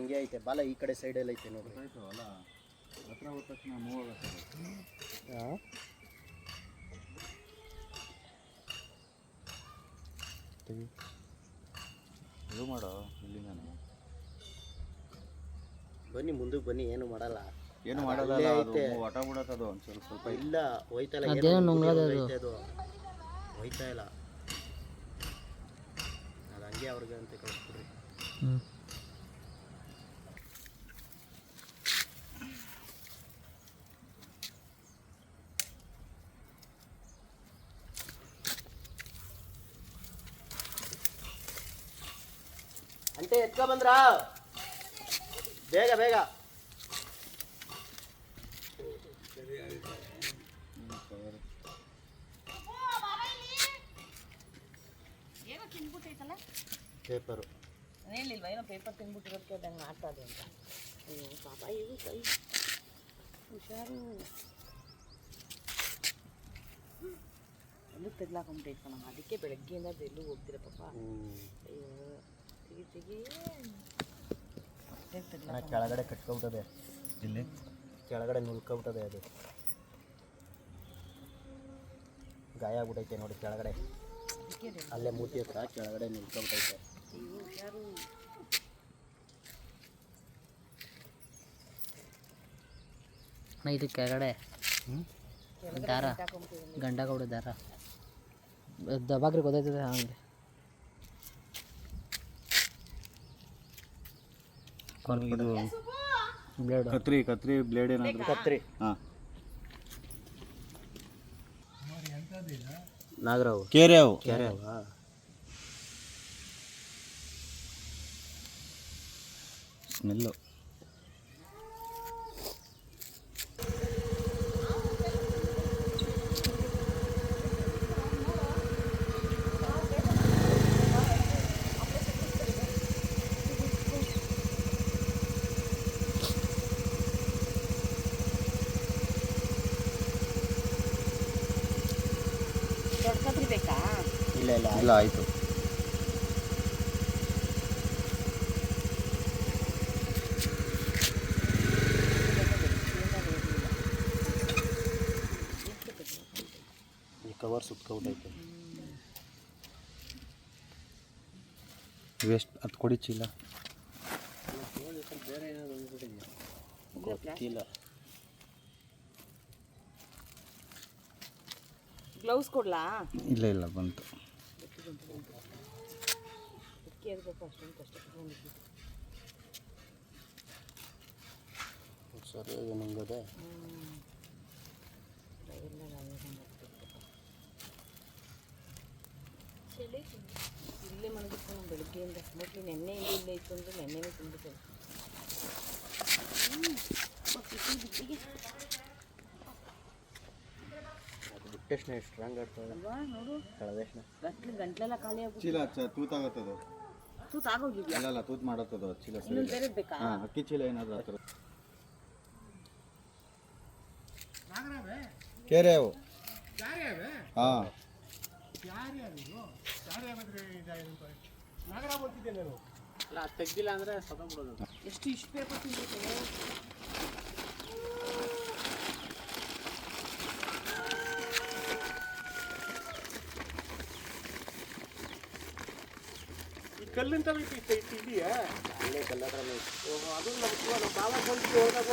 ಹಿಂಗೆ ಐತೆ ಬಾಲ ಈ ಕಡೆ ಸೈಡಲ್ಲಿ ಐತೆ ನೋಡಿ ಅಲ್ಲ ಹತ್ರ ಹೋದ ತಕ್ಷಣ ಮೂವ್ ಇದು ಮಾಡೋ ಇಲ್ಲಿಂದಾನೆ. ಬನ್ನಿ ಮುಂದಕ್ಕೆ ಬನ್ನಿ ಏನು ಮಾಡಲ್ಲ. ಏನು ಮಾಡಲ್ಲ ಅದು. ಒಟ ಬಿಡತ್ತದು ಒಂದು ಸ್ವಲ್ಪ ಸ್ವಲ್ಪ. ಇಲ್ಲ ಹೋಯ್ತಲ್ಲ ಅದೇನೋ. ಐತೆ ಅದು. ಹೋಯ್ತಾ ಇಲ್ಲ. ಅದು ಹಂಗೆ ಅವ್ರಿಗೆ ಅಂತ ಕಳಿಸ್ಬಿಡ್ರಿ. ಹ್ಞೂ ಅಂಟೆ ಎತ್ಕೊ ಬಂದ್ರಾ ಬೇಗ ಬೇಗ ಏನೋ ತಿನ್ಬಿಟ್ಟೈತಲ್ಲ ಪೇಪರು ಹೇಳಿಲ್ವಾ ಏನೋ ಪೇಪರ್ ತಿನ್ಬಿಟ್ಟಿರೋದಕ್ಕೆ ಅದಂಗೆ ಮಾಡ್ತದೆ ಅಂತ ಅಯ್ಯೋ ಪಾಪ ಇದು ಕೈ ಹುಷಾರು ಎಲ್ಲೂ ತೆಗ್ಲಾಕೊಂಬಿಟ್ಟೈತೆ ನಮ್ಮ ಅದಕ್ಕೆ ಬೆಳಗ್ಗೆಯಿಂದ ಅದು ಎಲ್ಲೂ ಹೋಗ್ತಿರ ಪಾಪ ಅಯ್ಯೋ ಕೆಳಗಡೆ ಕಟ್ಕೊಬಿಟ್ಟದೆ. ಇಲ್ಲಿ? ಕೆಳಗಡೆ ನುಲ್ಕೊಬಿಟ್ಟದೆ ಅದು. ಗಾಯ ಆಗ್ಬಿಟ್ಟೈತೆ ನೋಡಿ ಕೆಳಗಡೆ. ಅಲ್ಲೇ ಮೂತಿ ಹತ್ರ ಕೆಳಗಡೆ ನಿಲ್ಕೊಬಿಟ್ಟೈತೆ. ಅಣ್ಣ ಇದು ಕೆಳಗಡೆ. ದಾರ. ಗಂಡಗೌಡ ದಾರ. ದಬಾಕ್ರಿ ಗೊತ್ತಾಯ್ತದೆ ಹಂಗೆ. ಇದು ಬ್ಲೇಡ್. ಕತ್ರಿ ಕತ್ರಿ ಬ್ಲೇಡ್ ಏನಾದರೂ? ಕತ್ರಿ. ಹಾಂ. ನಾಗರಾವು. ಕೇರೆ ಅವು ಕ್ಯಾರೆ ಅವ ಸ್ಮೆಲ್ಲು. ದೊಡ್ಡ ಕತ್ರಿ ಬೇಕಾ? ಇಲ್ಲ ಇಲ್ಲ ಇಲ್ಲ ಆಯಿತು. ಈ ಕವರ್ ಸುಟ್ಕೊಬಿಟ್ಟೈತೆ ವೇಸ್ಟ್ ಅದು ಕೊಡಿ ಚೀಲ. ಗೊತ್ತಿಲ್ಲ ಗ್ಲೌಸ್ ಕೊಡ್ಲಾ? ಇಲ್ಲ ಇಲ್ಲ ಬಂತು. ಸರಿಯಾಗಿ ನುಂಗದೆ. ಇಲ್ಲೇ ಮಲಗಿಸ್ಕೊಂಡು ಬೆಳಗ್ಗೆಯಿಂದ. ಮೋಸ್ಟ್ಲಿ ನೆನ್ನೆಯಿಂದ ಇಲ್ಲೇ ಇತ್ತು ಅಂದರೆ ನೆನ್ನೆನೇ ತಿಂದ್ಬಿಟ್ಟೆ ಅದು ಎಷ್ಟು ಸ್ಟ್ರಾಂಗ್ ಆಡ್ತದೆ ಅಲ್ವಾ ನೋಡು. ಗಂಟ್ಲು ಗಂಟ್ಲೆಲ್ಲ ಖಾಲಿ ಆಗುತ್ತೆ ಚೀಲ ತೂತಾಗತ್ತದು ತೂತ್ ಆಗೋಗಿದ್ಯಾ ಅಲ್ಲ ಅಲ್ಲ ತೂತ್ ಮಾಡತ್ತದು ಚೀಲ ಸರಿ ಇನ್ನೊಂದು ಬೇರೆ ಬೇಕಾ? ಹಾಂ ಅಕ್ಕಿ ಚೀಲ ಏನಾದ್ರು ಆ ಥರ ಕೇರೆ ಅವು ಹಾಂ. ತೆಗ್ದಿಲ್ಲ ಅಂದರೆ ಸತ್ತೋಗ್ಬಿಡೋದು ಎಷ್ಟು ಇಷ್ಟು ಪೇಪರ್ ತಿಂದಿರ್ತೇನೆ ಕಲ್ಲಿಂತ ಇದೆಯಾ ಅಲ್ಲೇ ಕಲ್ಲತ್ರ ಅದು ನಮ್ಮ ನಮ್ಮ ಬಾಬಾ ಬಂದು ಹೋದಾಗ